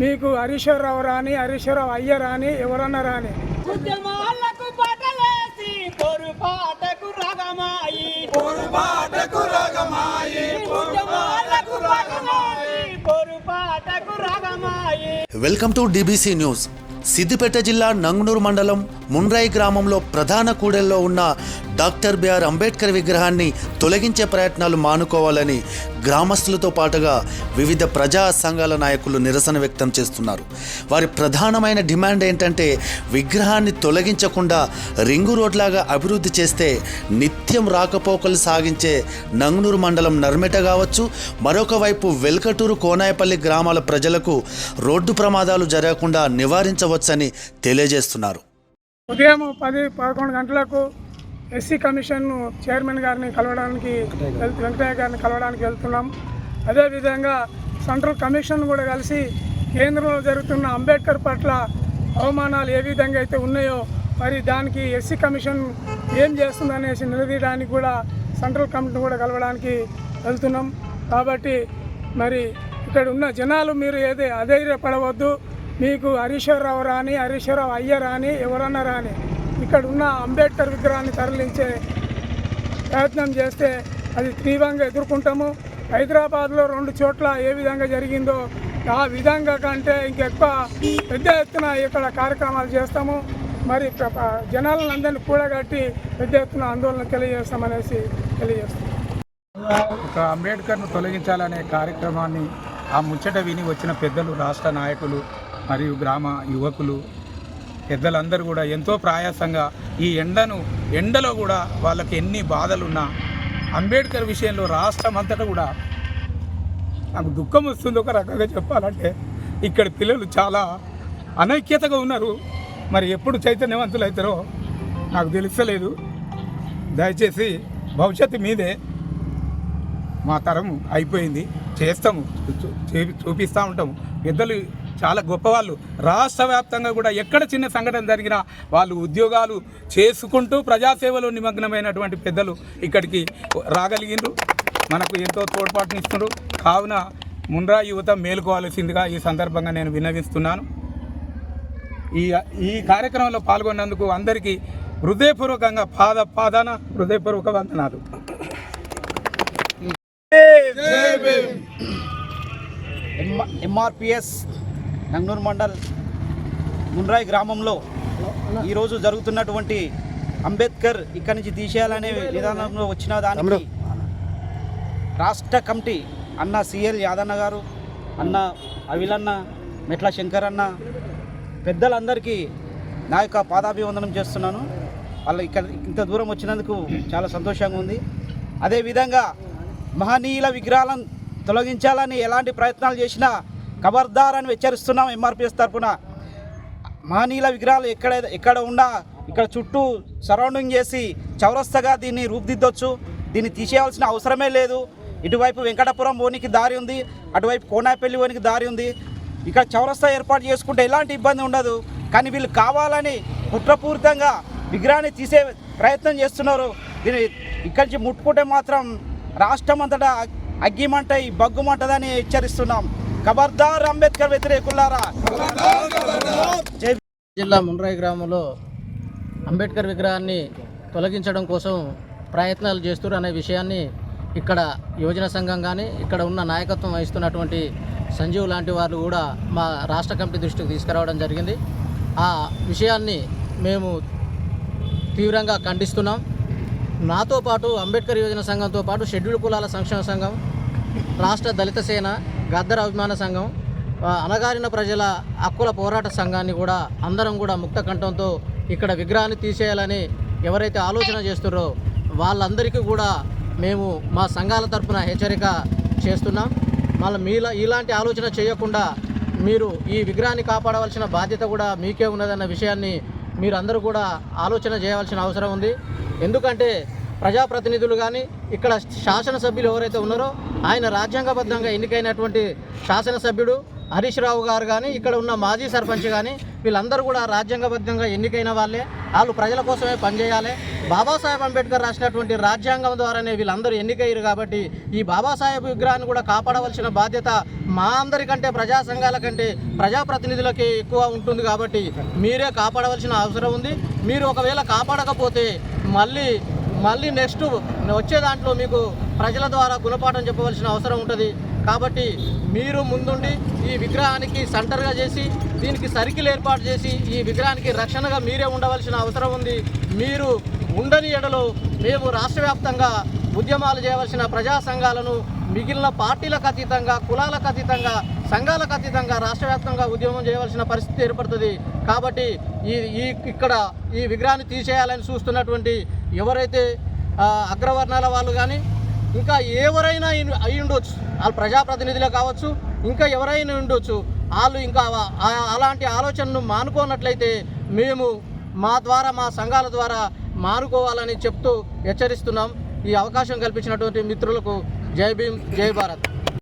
మీకు హరీశ్వరరావు రాని హరీశ్వరరావు అయ్య రాని ఎవరన్నా రాని. Welcome to DBC news. Siddipet జిల్లా నంగనూరు మండలం మున్రాయి గ్రామంలో ప్రధాన కూడెల్లో ఉన్న డాక్టర్ బిఆర్ అంబేద్కర్ విగ్రహాన్ని తొలగించే ప్రయత్నాలు మానుకోవాలని గ్రామస్తులతో పాటుగా వివిధ ప్రజా సంఘాల నాయకులు నిరసన వ్యక్తం చేస్తున్నారు. వారి ప్రధానమైన డిమాండ్ ఏంటంటే విగ్రహాన్ని తొలగించకుండా రింగు రోడ్లాగా అభివృద్ధి చేస్తే నిత్యం రాకపోకలు సాగించే నంగనూరు మండలం నర్మెట కావచ్చు మరొక వైపు వెల్కటూరు కోనాయపల్లి గ్రామాల ప్రజలకు రోడ్డు ప్రమాదాలు జరగకుండా నివారించవచ్చని తెలియజేస్తున్నారు. ఉదయం పది పదకొండు గంటలకు ఎస్సీ కమిషన్ చైర్మన్ గారిని కలవడానికి వెళ్- వెంకటయ్య గారిని కలవడానికి వెళ్తున్నాం. అదేవిధంగా సెంట్రల్ కమిషన్ కూడా కలిసి కేంద్రంలో జరుగుతున్న అంబేద్కర్ పట్ల అవమానాలు ఏ విధంగా అయితే ఉన్నాయో మరి దానికి ఎస్సీ కమిషన్ ఏం చేస్తుందనేసి నిలదీయడానికి కూడా సెంట్రల్ కమిషన్ కూడా కలవడానికి వెళ్తున్నాం. కాబట్టి మరి ఇక్కడ ఉన్న జనాలు మీరు ఏదే అధైర్యపడవద్దు. మీకు హరీశ్వరరావు రాని హరీశ్వరరావు అయ్య రాని ఎవరన్నా రాని ఇక్కడ ఉన్న అంబేద్కర్ విగ్రహాన్ని తరలించే ప్రయత్నం చేస్తే అది తీవ్రంగా ఎదుర్కొంటాము. హైదరాబాద్లో రెండు చోట్ల ఏ విధంగా జరిగిందో ఆ విధంగా కంటే ఇంకెక్కువ పెద్ద ఎత్తున ఇక్కడ కార్యక్రమాలు చేస్తాము. మరి ప్ర- జనాలను అందరినీ కూడగట్టి పెద్ద ఎత్తున ఆందోళన తెలియజేస్తామనేసి తెలియజేస్తాం ఒక అంబేద్కర్ను తొలగించాలనే కార్యక్రమాన్ని ఆ ముచ్చట విని వచ్చిన పెద్దలు రాష్ట్ర నాయకులు మరియు గ్రామ యువకులు పెద్దలందరూ కూడా ఎంతో ప్రయాసంగా ఈ ఎండను ఎండలో కూడా వాళ్ళకి ఎన్ని బాధలున్నా అంబేద్కర్ విషయంలో రాష్ట్రం అంతటా కూడా నాకు దుఃఖం వస్తుంది. ఒక రకంగా చెప్పాలంటే ఇక్కడ పిల్లలు చాలా అనైక్యతగా ఉన్నారు. మరి ఎప్పుడు చైతన్యవంతులు అవుతారో నాకు తెలుస్తలేదు. దయచేసి భవిష్యత్తు మీదే మా తరం అయిపోయింది. చేస్తాము చూపిస్తూ ఉంటాము. పెద్దలు చాలా గొప్పవాళ్ళు. రాష్ట్ర వ్యాప్తంగా కూడా ఎక్కడ చిన్న సంఘటన జరిగినా వాళ్ళు ఉద్యోగాలు చేసుకుంటూ ప్రజాసేవలో నిమగ్నమైనటువంటి పెద్దలు ఇక్కడికి రాగలిగిండ్రు. మనకు ఎంతో తోడ్పాటునిస్తున్నారు కావున ముండ్రా యువత మేలుకోవాల్సిందిగా ఈ సందర్భంగా నేను విన్నవిస్తున్నాను. ఈ ఈ కార్యక్రమంలో పాల్గొన్నందుకు అందరికీ హృదయపూర్వకంగా పాద పాదాన హృదయపూర్వక వందనాలు. ఎంఆర్పిఎస్ నంగనూరు మండల్ మున్రాయి గ్రామంలో ఈరోజు జరుగుతున్నటువంటి అంబేద్కర్ ఇక్కడి నుంచి తీసేయాలనే విధానంలో వచ్చిన దానికి రాష్ట్ర కమిటీ అన్న సిఎల్ యాదన్న గారు అన్న అవిలన్న మెట్ల శంకర్ అన్న పెద్దలందరికీ నా యొక్క పాదాభివందనం చేస్తున్నాను. వాళ్ళు ఇక్కడ ఇంత దూరం వచ్చినందుకు చాలా సంతోషంగా ఉంది. అదేవిధంగా మహనీయుల విగ్రహాలను తొలగించాలని ఎలాంటి ప్రయత్నాలు చేసినా ఖబర్దార్ అని హెచ్చరిస్తున్నాం ఎంఆర్పిఎస్ తరఫున మహనీయుల విగ్రహాలు ఎక్కడ ఎక్కడ ఉన్నా ఇక్కడ చుట్టూ సరౌండింగ్ చేసి చౌరస్తగా దీన్ని రూపుదిద్దొచ్చు. దీన్ని తీసేయాల్సిన అవసరమే లేదు. ఇటువైపు వెంకటపురం పోనీకి దారి ఉంది. అటువైపు కోనాపల్లి పోనీకి దారి ఉంది. ఇక్కడ చౌరస్తా ఏర్పాటు చేసుకుంటే ఎలాంటి ఇబ్బంది ఉండదు. కానీ వీళ్ళు కావాలని కుట్రపూరితంగా విగ్రహాన్ని తీసే ప్రయత్నం చేస్తున్నారు. దీన్ని ఇక్కడి నుంచి ముట్టుకుంటే మాత్రం రాష్ట్రం అంతటా అగ్గిమంట ఈ బగ్గుమంటదని హెచ్చరిస్తున్నాం. ఖబర్దార్ అంబేద్కర్ వ్యతిరేకులారా? జిల్లా ముండ్రాయి గ్రామంలో అంబేద్కర్ విగ్రహాన్ని తొలగించడం కోసం ప్రయత్నాలు చేస్తున్నారు అనే విషయాన్ని ఇక్కడ యువజన సంఘం కానీ ఇక్కడ ఉన్న నాయకత్వం వహిస్తున్నటువంటి సంజీవ్ లాంటి వాళ్ళు కూడా మా రాష్ట్ర కమిటీ దృష్టికి తీసుకురావడం జరిగింది. ఆ విషయాన్ని మేము తీవ్రంగా ఖండిస్తున్నాం. నాతో పాటు అంబేద్కర్ యువజన సంఘంతో పాటు షెడ్యూల్ కులాల సంక్షేమ సంఘం రాష్ట్ర దళిత సేన గద్దర అభిమాన సంఘం అనగారిన అణగారిన ప్రజల హక్కుల పోరాట సంఘాన్ని కూడా అందరం కూడా ముక్త కంఠంతో ఇక్కడ విగ్రహాన్ని తీసేయాలని ఎవరైతే ఆలోచన చేస్తున్నారో వాళ్ళందరికీ కూడా మేము మా సంఘాల తరఫున హెచ్చరిక చేస్తున్నాం. మళ్ళీ మీలా ఇలాంటి ఆలోచన చేయకుండా మీరు ఈ విగ్రహాన్ని కాపాడవలసిన బాధ్యత కూడా మీకే ఉన్నదన్న విషయాన్ని మీరందరూ కూడా ఆలోచన చేయవలసిన అవసరం ఉంది. ఎందుకంటే ప్రజాప్రతినిధులు కానీ ఇక్కడ శాసనసభ్యులు ఎవరైతే ఉన్నారో ఆయన రాజ్యాంగబద్ధంగా ఎన్నికైనటువంటి శాసనసభ్యుడు హరీష్ రావు గారు కానీ ఇక్కడ ఉన్న మాజీ సర్పంచ్ కానీ వీళ్ళందరూ కూడా రాజ్యాంగబద్ధంగా ఎన్నికైన వాళ్ళే. వాళ్ళు ప్రజల కోసమే పనిచేయాలి. బాబాసాహెబ్ అంబేద్కర్ రాసినటువంటి రాజ్యాంగం ద్వారానే వీళ్ళందరూ ఎన్నికయ్యారు కాబట్టి ఈ బాబాసాహెబ్ విగ్రహాన్ని కూడా కాపాడవలసిన బాధ్యత మా అందరికంటే ప్రజా సంఘాల కంటే ప్రజాప్రతినిధులకి ఎక్కువ ఉంటుంది కాబట్టి మీరే కాపాడవలసిన అవసరం ఉంది. మీరు ఒకవేళ కాపాడకపోతే మళ్ళీ మళ్ళీ నెక్స్ట్ వచ్చే దాంట్లో మీకు ప్రజల ద్వారా గుణపాఠం చెప్పవలసిన అవసరం ఉంటుంది. కాబట్టి మీరు ముందుండి ఈ విగ్రహానికి సెంటర్గా చేసి దీనికి సర్కిల్ ఏర్పాటు చేసి ఈ విగ్రహానికి రక్షణగా మీరే ఉండవలసిన అవసరం ఉంది. మీరు ఉండని ఎడలో మేము రాష్ట్ర వ్యాప్తంగా ఉద్యమాలు చేయవలసిన ప్రజా సంఘాలను మిగిలిన పార్టీలకు అతీతంగా కులాలకు అతీతంగా సంఘాలకు అతీతంగా రాష్ట్ర వ్యాప్తంగా ఉద్యమం చేయవలసిన పరిస్థితి ఏర్పడుతుంది. కాబట్టి ఈ ఈ ఇక్కడ ఈ విగ్రహాన్ని తీసేయాలని చూస్తున్నటువంటి ఎవరైతే అగ్రవర్ణాల వాళ్ళు కానీ ఇంకా ఎవరైనా అయి ఉండొచ్చు వాళ్ళు ప్రజాప్రతినిధులే కావచ్చు ఇంకా ఎవరైనా ఉండొచ్చు. వాళ్ళు ఇంకా అలాంటి ఆలోచనను మానుకోనట్లయితే మేము మా ద్వారా మా సంఘాల ద్వారా మానుకోవాలని చెప్తూ హెచ్చరిస్తున్నాం. ఈ అవకాశం కల్పించినటువంటి మిత్రులకు జై భీమ్ జై భారత్.